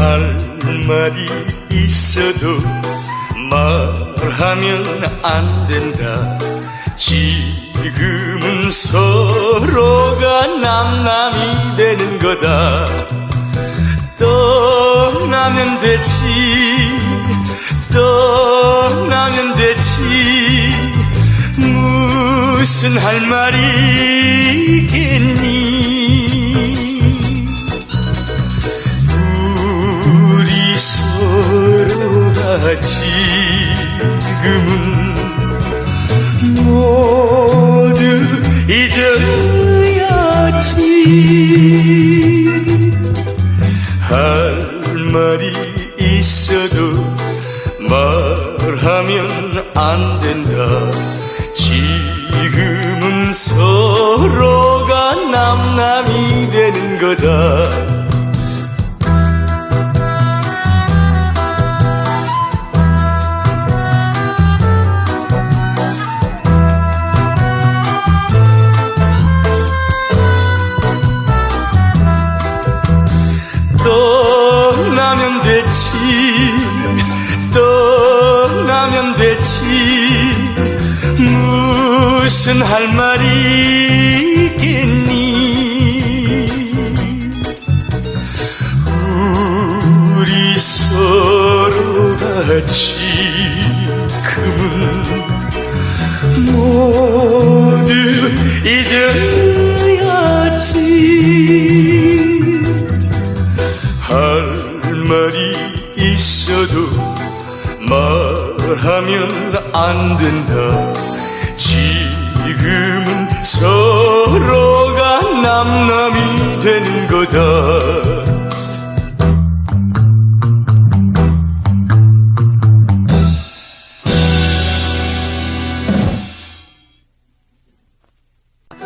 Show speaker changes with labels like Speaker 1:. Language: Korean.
Speaker 1: 할 말이 있어도 말하면 안 된다. 지금은 서로가 남남이 되는 거다. 떠나면 되지, 떠나면 되지. 무슨 할 말이 있겠니? 지금은 모두 잊어야지. 할 말이 있어도 말하면 안 된다. 지금은 서로가 남남이 되는 거다 되지 떠나면 되지 무슨 할 말이 있겠니? 우리 서로가 지금은 모 말이 있어도 말하면 안 된다. 지금은 서로가 남남이 되는 거다.